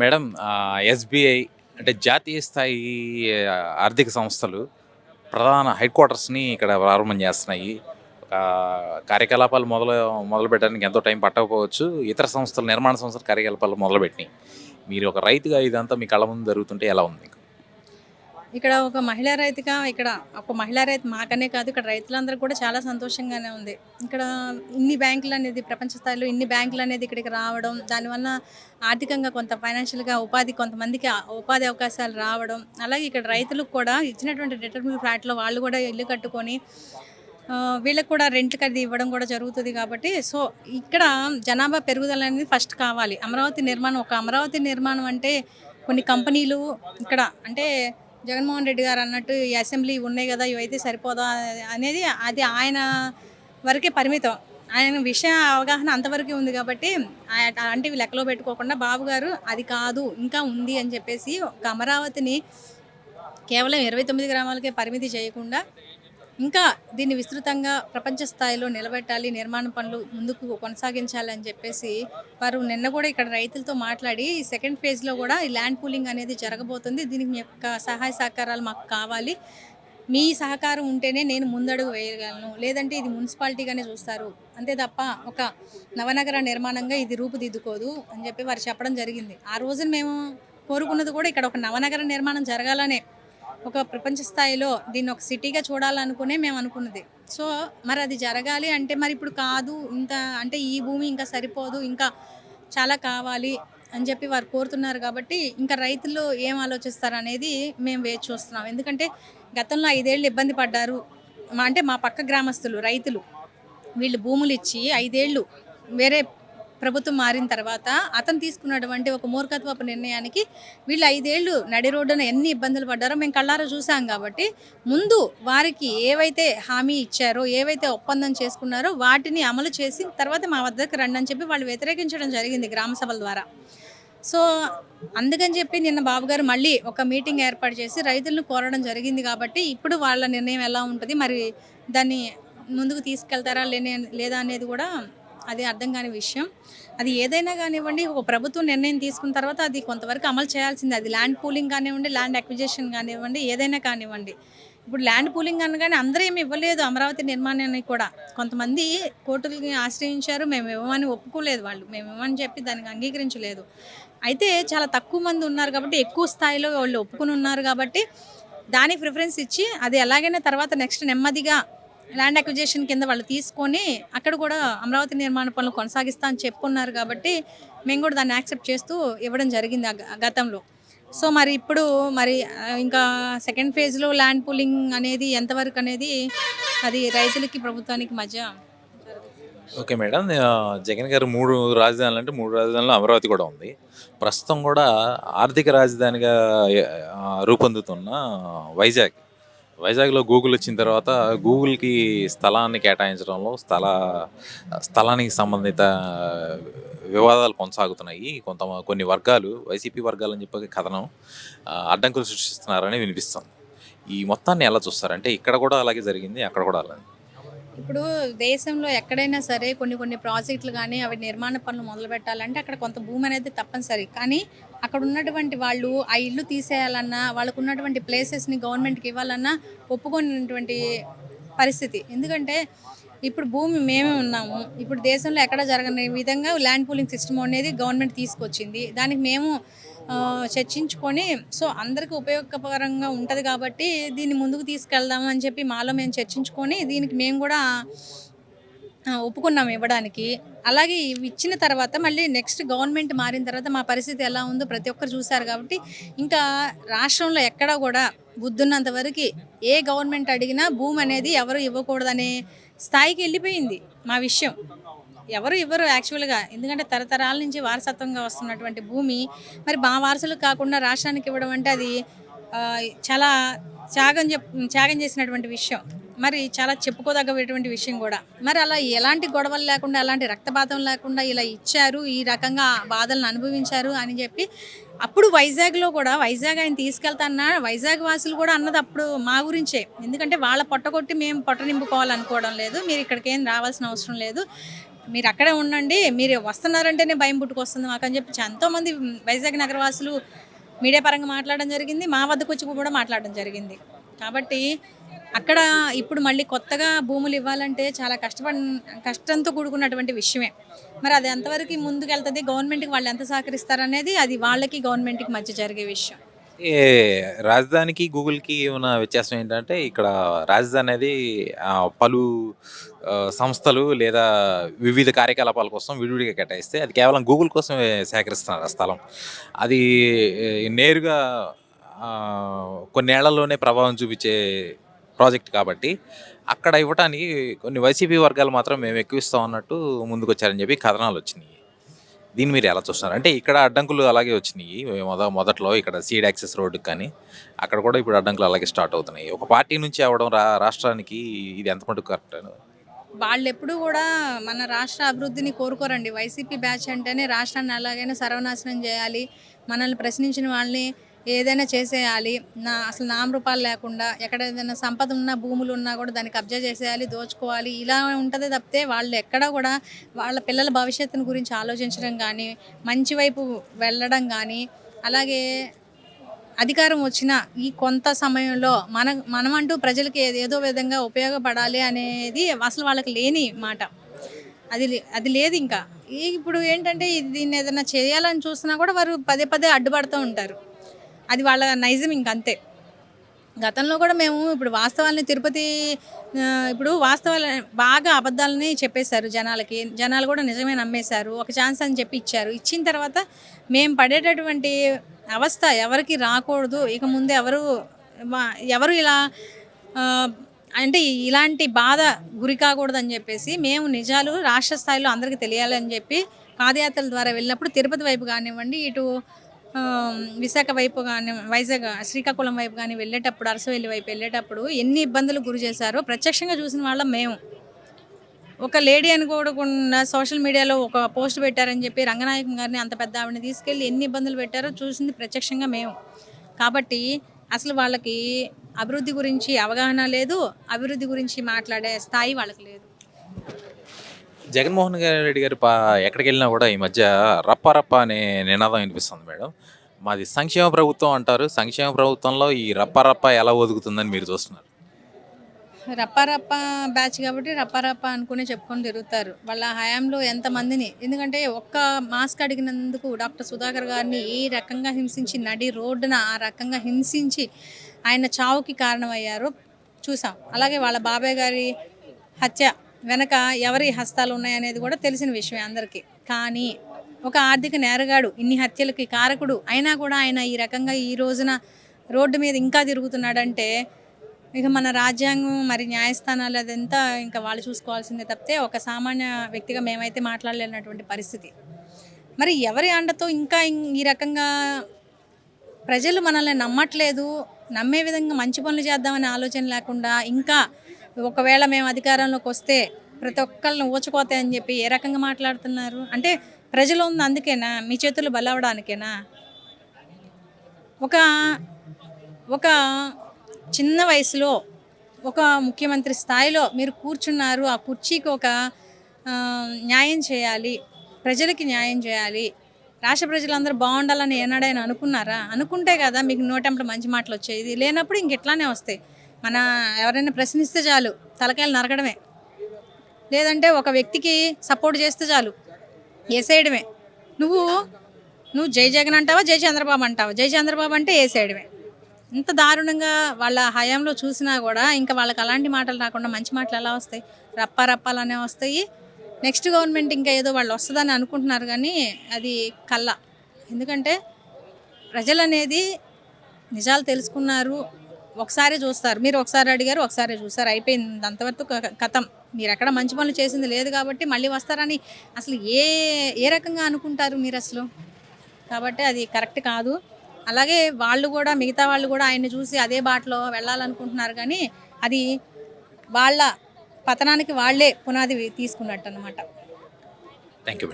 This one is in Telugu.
మేడం ఎస్బీఐ అంటే జాతీయ స్థాయి ఆర్థిక సంస్థలు ప్రధాన హెడ్ క్వార్టర్స్ని ఇక్కడ ప్రారంభం చేస్తున్నాయి. ఒక కార్యకలాపాలు మొదలు మొదలు పెట్టడానికి ఎంతో టైం పట్టకపోవచ్చు. ఇతర సంస్థలు నిర్మాణ సంస్థల కార్యకలాపాలు మొదలుపెట్టినాయి. మీరు ఒక రైతుగా ఇదంతా మీ కళ్ళ ముందు జరుగుతుంటే ఎలా ఉంది? ఇక్కడ ఒక మహిళా రైతుగా ఇక్కడ ఒక మహిళా రైతు మాకనే కాదు ఇక్కడ రైతులందరూ కూడా చాలా సంతోషంగానే ఉంది. ఇక్కడ ఇన్ని బ్యాంకులు అనేది ప్రపంచ స్థాయిలో ఇన్ని బ్యాంకులు అనేది ఇక్కడికి రావడం దానివల్ల ఆర్థికంగా కొంత ఫైనాన్షియల్గా ఉపాధి కొంతమందికి ఉపాధి అవకాశాలు రావడం అలాగే ఇక్కడ రైతులకు కూడా ఇచ్చినటువంటి రిటర్న్ ఫ్లాట్లో వాళ్ళు కూడా ఇల్లు కట్టుకొని వీళ్ళకి కూడా రెంట్కి అది ఇవ్వడం కూడా జరుగుతుంది కాబట్టి సో ఇక్కడ జనాభా పెరుగుదల అనేది ఫస్ట్ కావాలి. అమరావతి నిర్మాణం ఒక అమరావతి నిర్మాణం అంటే కొన్ని కంపెనీలు ఇక్కడ అంటే జగన్మోహన్ రెడ్డి గారు అన్నట్టు ఈ అసెంబ్లీ ఉన్నాయి కదా ఇవైతే సరిపోదా అనేది అది ఆయన వరకే పరిమితం. ఆయన విషయ అవగాహన అంతవరకే ఉంది కాబట్టి అలాంటివి లెక్కలో పెట్టుకోకుండా బాబు గారు అది కాదు ఇంకా ఉంది అని చెప్పేసి ఒక అమరావతిని కేవలం ఇరవై తొమ్మిది గ్రామాలకే పరిమితి చేయకుండా ఇంకా దీన్ని విస్తృతంగా ప్రపంచ స్థాయిలో నిలబెట్టాలి నిర్మాణ పనులు ముందుకు కొనసాగించాలి అని చెప్పేసి వారు నిన్న కూడా ఇక్కడ రైతులతో మాట్లాడి ఈ సెకండ్ ఫేజ్లో కూడా ఈ ల్యాండ్ పూలింగ్ అనేది జరగబోతుంది. దీనికి మీ యొక్క సహాయ సహకారాలు మాకు కావాలి. మీ సహకారం ఉంటేనే నేను ముందడుగు వేయగలను. లేదంటే ఇది మున్సిపాలిటీగానే చూస్తారు. అంతే తప్ప ఒక నవనగర నిర్మాణంగా ఇది రూపుదిద్దుకోదు అని చెప్పి వారు చెప్పడం జరిగింది. ఆ రోజున మేము కోరుకున్నది కూడా ఇక్కడ ఒక నవనగర నిర్మాణం జరగాలనే ఒక ప్రపంచ స్థాయిలో దీన్ని ఒక సిటీగా చూడాలనుకునే మేము అనుకున్నది. సో మరి అది జరగాలి అంటే మరి ఇప్పుడు కాదు ఇంత అంటే ఈ భూమి ఇంకా సరిపోదు ఇంకా చాలా కావాలి అని చెప్పి వారు కోరుతున్నారు కాబట్టి ఇంకా రైతులు ఏం ఆలోచిస్తారు అనేది మేము వేచి చూస్తున్నాం. ఎందుకంటే గతంలో ఐదేళ్ళు ఇబ్బంది పడ్డారు. అంటే మా పక్క గ్రామస్తులు రైతులు. వీళ్ళు భూములు ఇచ్చి ఐదేళ్ళు వేరే ప్రభుత్వం మారిన తర్వాత అతను తీసుకున్నటువంటి ఒక మూర్ఖత్వపు నిర్ణయానికి వీళ్ళు ఐదేళ్ళు నడి రోడ్డున ఎన్ని ఇబ్బందులు పడ్డారో మేము కళ్ళారా చూసాం కాబట్టి ముందు వారికి ఏవైతే హామీ ఇచ్చారో ఏవైతే ఒప్పందం చేసుకున్నారో వాటిని అమలు చేసి తర్వాత మా వద్దకు రండి అని చెప్పి వాళ్ళు వ్యతిరేకించడం జరిగింది గ్రామ సభల ద్వారా. సో అందుకని చెప్పి నిన్న బాబు గారు మళ్ళీ ఒక మీటింగ్ ఏర్పాటు చేసి రైతులను కోరడం జరిగింది కాబట్టి ఇప్పుడు వాళ్ళ నిర్ణయం ఎలా ఉంటుంది? మరి దాన్ని ముందుకు తీసుకెళ్తారా? లేని లేదా అనేది కూడా అది అర్థం కాని విషయం. అది ఏదైనా కానివ్వండి ఒక ప్రభుత్వం నిర్ణయం తీసుకున్న తర్వాత అది కొంతవరకు అమలు చేయాల్సింది. అది ల్యాండ్ పూలింగ్ కానివ్వండి ల్యాండ్ అక్విజిషన్ కానివ్వండి ఏదైనా కానివ్వండి. ఇప్పుడు ల్యాండ్ పూలింగ్ అనగానే అందరూ ఏమి ఇవ్వలేదు అమరావతి నిర్మాణానికి కూడా. కొంతమంది కోర్టులకి ఆశ్రయించారు మేము ఇవ్వమని ఒప్పుకోలేదు వాళ్ళు. మేము ఇవ్వమని చెప్పి దానికి అంగీకరించలేదు. అయితే చాలా తక్కువ మంది ఉన్నారు కాబట్టి ఎక్కువ స్థాయిలో వాళ్ళు ఒప్పుకుని ఉన్నారు కాబట్టి దానికి ప్రిఫరెన్స్ ఇచ్చి అది ఎలాగైనా తర్వాత నెక్స్ట్ నెమ్మదిగా ల్యాండ్ అక్విజేషన్ కింద వాళ్ళు తీసుకొని అక్కడ కూడా అమరావతి నిర్మాణ పనులు కొనసాగిస్తా అని చెప్పుకున్నారు కాబట్టి మేము కూడా దాన్ని యాక్సెప్ట్ చేస్తూ ఇవ్వడం జరిగింది గతంలో. సో మరి ఇప్పుడు మరి ఇంకా సెకండ్ ఫేజ్లో ల్యాండ్ పూలింగ్ అనేది ఎంతవరకు అనేది అది రైతులకి ప్రభుత్వానికి మధ్య ఓకే మేడం. జగన్ గారు మూడు రాజధానులు అంటే మూడు రాజధానులు అమరావతి కూడా ఉంది. ప్రస్తుతం కూడా ఆర్థిక రాజధానిగా రూపొందుతున్న వైజాగ్. వైజాగ్లో గూగుల్ వచ్చిన తర్వాత గూగుల్కి స్థలాన్ని కేటాయించడంలో స్థల స్థలానికి సంబంధిత వివాదాలు కొనసాగుతున్నాయి. కొంత కొన్ని వర్గాలు వైసీపీ వర్గాలు అని చెప్పి కథనం అడ్డంకులు సృష్టిస్తున్నారని వినిపిస్తుంది. ఈ మొత్తాన్ని ఎలా చూస్తారంటే ఇక్కడ కూడా అలాగే జరిగింది అక్కడ కూడా అలాగే ఇప్పుడు దేశంలో ఎక్కడైనా సరే కొన్ని కొన్ని ప్రాజెక్టులు కానీ అవి నిర్మాణ పనులు మొదలు పెట్టాలంటే అక్కడ కొంత భూమి అనేది తప్పనిసరి. కానీ అక్కడ ఉన్నటువంటి వాళ్ళు ఆ ఇల్లు తీసేయాలన్నా వాళ్ళకు ఉన్నటువంటి ప్లేసెస్ని గవర్నమెంట్కి ఇవ్వాలన్నా ఒప్పుకున్నటువంటి పరిస్థితి. ఎందుకంటే ఇప్పుడు భూమి మేమే ఉన్నాము. ఇప్పుడు దేశంలో ఎక్కడ జరగని విధంగా ల్యాండ్ పూలింగ్ సిస్టమ్ అనేది గవర్నమెంట్ తీసుకొచ్చింది. దానికి మేము చర్చించుకొని సో అందరికీ ఉపయోగకరంగా ఉంటుంది కాబట్టి దీన్ని ముందుకు తీసుకెళ్దాము అని చెప్పి మాలో మేము చర్చించుకొని దీనికి మేము కూడా ఒప్పుకున్నాం ఇవ్వడానికి. అలాగే ఇవి ఇచ్చిన తర్వాత మళ్ళీ నెక్స్ట్ గవర్నమెంట్ మారిన తర్వాత మా పరిస్థితి ఎలా ఉందో ప్రతి ఒక్కరు చూశారు కాబట్టి ఇంకా రాష్ట్రంలో ఎక్కడ కూడా బుద్ధున్నంత వరకు ఏ గవర్నమెంట్ అడిగినా భూమి అనేది ఎవరు ఇవ్వకూడదనే స్థాయికి వెళ్ళిపోయింది మా విషయం. ఎవరు ఇవ్వరు యాక్చువల్గా. ఎందుకంటే తరతరాల నుంచి వారసత్వంగా వస్తున్నటువంటి భూమి. మరి మా వారసులకు కాకుండా రాష్ట్రానికి ఇవ్వడం అంటే అది చాలా త్యాగం చెప్ త్యాగం చేసినటువంటి విషయం. మరి చాలా చెప్పుకోదగ్గటువంటి విషయం కూడా. మరి అలా ఎలాంటి గొడవలు లేకుండా ఎలాంటి రక్తపాతం లేకుండా ఇలా ఇచ్చారు ఈ రకంగా బాధలను అనుభవించారు అని చెప్పి అప్పుడు వైజాగ్లో కూడా వైజాగ్ ఆయన తీసుకెళ్తాన్నా వైజాగ్ వాసులు కూడా అన్నది అప్పుడు మా గురించే. ఎందుకంటే వాళ్ళ పొట్ట కొట్టి మేము పొట్ట నింపుకోవాలనుకోవడం లేదు మీరు ఇక్కడికి ఏం రావాల్సిన అవసరం లేదు. మీరు అక్కడే ఉండండి మీరు వస్తున్నారంటేనే భయం పుట్టుకొస్తుంది మాకు అని చెప్పి ఎంతోమంది వైజాగ్ నగరవాసులు మీడియా పరంగా మాట్లాడడం జరిగింది మా వద్దకు వచ్చి కూడా మాట్లాడడం జరిగింది. కాబట్టి అక్కడ ఇప్పుడు మళ్ళీ కొత్తగా భూములు ఇవ్వాలంటే చాలా కష్టపడి కష్టంతో కూడుకున్నటువంటి విషయమే. మరి అది ఎంతవరకు ముందుకు వెళ్తుంది గవర్నమెంట్కి వాళ్ళు ఎంత సహకరిస్తారనేది అది వాళ్ళకి గవర్నమెంట్కి మధ్య జరిగే విషయం. ఏ రాజధానికి గూగుల్కి ఉన్న వ్యత్యాసం ఏంటంటే ఇక్కడ రాజధాని అనేది పలు సంస్థలు లేదా వివిధ కార్యకలాపాల కోసం విడివిడిగా కేటాయిస్తే అది కేవలం గూగుల్ కోసమే సేకరిస్తున్నారు ఆ స్థలం. అది నేరుగా కొన్నేళ్ళలోనే ప్రభావం చూపించే ప్రాజెక్ట్ కాబట్టి అక్కడ ఇవ్వటానికి కొన్ని వైసీపీ వర్గాలు మాత్రం మేము ఎక్కువ ఇస్తాం అన్నట్టు ముందుకొచ్చారని చెప్పి కథనాలు వచ్చినాయి. దీన్ని మీరు ఎలా చూస్తున్నారు? అంటే ఇక్కడ అడ్డంకులు అలాగే వచ్చినాయి. మొద మొదట్లో ఇక్కడ సీడ్ యాక్సెస్ రోడ్డుకి కానీ అక్కడ కూడా ఇప్పుడు అడ్డంకులు అలాగే స్టార్ట్ అవుతున్నాయి. ఒక పార్టీ నుంచి అవ్వడం రా రాష్ట్రానికి ఇది ఎంత మటుకు కరెక్ట్ వాళ్ళు ఎప్పుడు కూడా మన రాష్ట్ర అభివృద్ధిని కోరుకోరండి. వైసీపీ బ్యాచ్ అంటేనే రాష్ట్రాన్ని ఎలాగైనా సర్వనాశనం చేయాలి. మనల్ని ప్రశ్నించిన వాళ్ళని ఏదైనా చేసేయాలి నా అసలు నామరూపాలు లేకుండా ఎక్కడ ఏదైనా సంపద ఉన్నా భూములు ఉన్నా కూడా దాన్ని కబ్జా చేసేయాలి దోచుకోవాలి ఇలా ఉంటుంది తప్పితే వాళ్ళు ఎక్కడ కూడా వాళ్ళ పిల్లల భవిష్యత్తుని గురించి ఆలోచించడం కానీ మంచి వైపు వెళ్ళడం కానీ అలాగే అధికారం వచ్చిన ఈ కొంత సమయంలో మన మనమంటూ ప్రజలకి ఏదో- ఏదో విధంగా ఉపయోగపడాలి అనేది అసలు వాళ్ళకి లేని మాట. అది లే- అది లేదు ఇంకా. ఇప్పుడు ఏంటంటే దీన్ని ఏదైనా చేయాలని చూసినా కూడా వారు పదే పదే అడ్డుపడుతూ ఉంటారు. అది వాళ్ళ నైజం ఇంక అంతే గతంలో కూడా మేము ఇప్పుడు వాస్తవాలని తిరుపతి ఇప్పుడు వాస్తవాలు బాగా అబద్ధాలని చెప్పేశారు జనాలకి. జనాలు కూడా నిజమే నమ్మేశారు. ఒక ఛాన్స్ అని చెప్పి ఇచ్చారు. ఇచ్చిన తర్వాత మేము పడేటటువంటి అవస్థ ఎవరికి రాకూడదు. ఇక ముందు ఎవరు మా- ఎవరు ఇలా అంటే ఇలాంటి బాధ గురి కాకూడదు అని చెప్పేసి మేము నిజాలు రాష్ట్ర స్థాయిలో అందరికీ తెలియాలని చెప్పి పాదయాత్రల ద్వారా వెళ్ళినప్పుడు తిరుపతి వైపు కానివ్వండి ఇటు విశాఖ వైపు కానీ వైజాగ్ శ్రీకాకుళం వైపు కానీ వెళ్ళేటప్పుడు అరసవెల్లి వైపు వెళ్ళేటప్పుడు ఎన్ని ఇబ్బందులు గురి చేశారో ప్రత్యక్షంగా చూసిన వాళ్ళం మేము. ఒక లేడీ అనుకోకుండా సోషల్ మీడియాలో ఒక పోస్ట్ పెట్టారని చెప్పి రంగనాయకం గారిని అంత పెద్ద ఆవిడని తీసుకెళ్ళి ఎన్ని ఇబ్బందులు పెట్టారో చూసింది ప్రత్యక్షంగా మేము. కాబట్టి అసలు వాళ్ళకి అభివృద్ధి గురించి అవగాహన లేదు అభివృద్ధి గురించి మాట్లాడే స్థాయి వాళ్ళకి లేదు. జగన్మోహన్ గారి రెడ్డి గారు పా ఎక్కడికి వెళ్ళినా కూడా ఈ మధ్య రప్ప రప్ప అనే నినాదం వినిపిస్తుంది మేడం. మాది సంక్షేమ ప్రభుత్వం అంటారు. సంక్షేమ ప్రభుత్వంలో ఈ రప్ప రప్ప ఎలా ఒదుగుతుందని మీరు చూస్తున్నారు? రప్పారప్ప బ్యాచ్ కాబట్టి రప్పారప్ప అనుకునే చెప్పుకొని తిరుగుతారు. వాళ్ళ హయాంలో ఎంతమందిని? ఎందుకంటే ఒక్క మాస్క్ అడిగినందుకు డాక్టర్ సుధాకర్ గారిని ఏ రకంగా హింసించి నడి రోడ్డున ఆ రకంగా హింసించి ఆయన చావుకి కారణమయ్యారు. చూసాం. అలాగే వాళ్ళ బాబాయ్ గారి హత్య వెనక ఎవరి హస్తాలు ఉన్నాయనేది కూడా తెలిసిన విషయమే అందరికీ. కానీ ఒక ఆర్థిక నేరగాడు ఇన్ని హత్యలకి కారకుడు అయినా కూడా ఆయన ఈ రకంగా ఈ రోజున రోడ్డు మీద ఇంకా తిరుగుతున్నాడంటే ఇక మన రాజ్యాంగం మరి న్యాయస్థానాలు అదంతా ఇంకా వాళ్ళు చూసుకోవాల్సిందే తప్పితే ఒక సామాన్య వ్యక్తిగా మేమైతే మాట్లాడలేనటువంటి పరిస్థితి. మరి ఎవరి అండతో ఇంకా ఈ రకంగా ప్రజలు మనల్ని నమ్మట్లేదు నమ్మే విధంగా మంచి పనులు చేద్దామనే ఆలోచన లేకుండా ఇంకా ఒకవేళ మేము అధికారంలోకి వస్తే ప్రతి ఒక్కళ్ళని ఊచకోతాయని చెప్పి ఏ రకంగా మాట్లాడుతున్నారు? అంటే ప్రజలు ఉంది అందుకేనా? మీ చేతులు బలవడానికేనా? ఒక ఒక చిన్న వయసులో ఒక ముఖ్యమంత్రి స్థాయిలో మీరు కూర్చున్నారు. ఆ కుర్చీకి ఒక న్యాయం చేయాలి. ప్రజలకి న్యాయం చేయాలి. రాష్ట్ర ప్రజలందరూ బాగుండాలని ఏనాడైనా అనుకున్నారా? అనుకుంటే కదా మీకు నోటెంపట మంచి మాటలు వచ్చేది. లేనప్పుడు ఇంక ఇట్లానే వస్తాయి. మన ఎవరైనా ప్రశ్నిస్తే చాలు తలకాయలు నరకడమే. లేదంటే ఒక వ్యక్తికి సపోర్ట్ చేస్తే చాలు వేసేయడమే నువ్వు నువ్వు జై జగన్ అంటావా జై చంద్రబాబు అంటావా? జై చంద్రబాబు అంటే వేసేయడమే ఇంత దారుణంగా వాళ్ళ హయాంలో చూసినా కూడా ఇంకా వాళ్ళకి అలాంటి మాటలు రాకుండా మంచి మాటలు ఎలా వస్తాయి? రప్ప రప్పాలనే వస్తాయి. నెక్స్ట్ గవర్నమెంట్ ఇంకా ఏదో వాళ్ళు వస్తుందని అనుకుంటున్నారు కానీ అది కళ్ళ. ఎందుకంటే ప్రజలనేది నిజాలు తెలుసుకున్నారు. ఒకసారి చూస్తారు. మీరు ఒకసారి అడిగారు ఒకసారి చూస్తారు అయిపోయింది అంతవరకు కథం. మీరు ఎక్కడ మంచి పనులు చేసింది లేదు కాబట్టి మళ్ళీ వస్తారని అసలు ఏ ఏ రకంగా అనుకుంటారు మీరు అసలు? కాబట్టి అది కరెక్ట్ కాదు. అలాగే వాళ్ళు కూడా మిగతా వాళ్ళు కూడా ఆయన్ని చూసి అదే బాటలో వెళ్ళాలనుకుంటున్నారు కానీ అది వాళ్ళ పతనానికి వాళ్ళే పునాది తీసుకున్నట్టు అనమాట థ్యాంక్ యూ